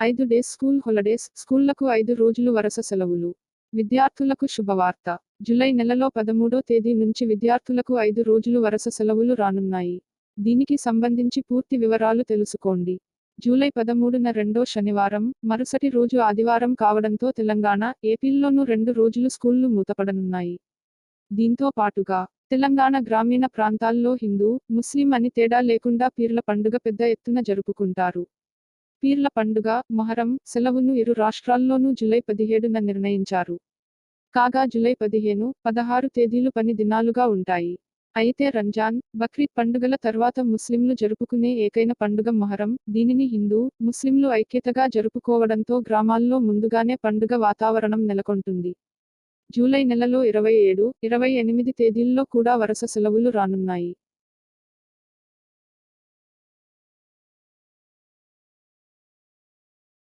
ఐదు days school holidays స్కూళ్ళకు ఐదు రోజులు వరుస సెలవులు. విద్యార్థులకు శుభవార్త. జులై నెలలో పదమూడో తేదీ నుంచి విద్యార్థులకు ఐదు రోజులు వరుస సెలవులు రానున్నాయి. దీనికి సంబంధించి పూర్తి వివరాలు తెలుసుకోండి. జూలై పదమూడున రెండో శనివారం మరుసటి రోజు ఆదివారం కావడంతో తెలంగాణ ఏపీల్లోనూ రెండు రోజులు స్కూళ్ళు మూతపడనున్నాయి. దీంతో పాటుగా తెలంగాణ గ్రామీణ ప్రాంతాల్లో హిందూ ముస్లిం అని తేడా లేకుండా పీర్ల పండుగ పెద్ద ఎత్తున జరుపుకుంటారు. పీర్ల పండుగ మొహరం సెలవును ఇరు రాష్ట్రాల్లోనూ జులై పదిహేడున నిర్ణయించారు. కాగా జులై పదిహేను పదహారు తేదీలు పని దినాలుగా ఉంటాయి. అయితే రంజాన్ బక్రీద్ పండుగల తర్వాత ముస్లింలు జరుపుకునే ఏకైన పండుగ మొహరం. దీనిని హిందూ ముస్లింలు ఐక్యతగా జరుపుకోవడంతో గ్రామాల్లో ముందుగానే పండుగ వాతావరణం నెలకొంటుంది. జూలై నెలలో ఇరవై ఏడు ఇరవై ఎనిమిది తేదీల్లో కూడా వరుస సెలవులు రానున్నాయి.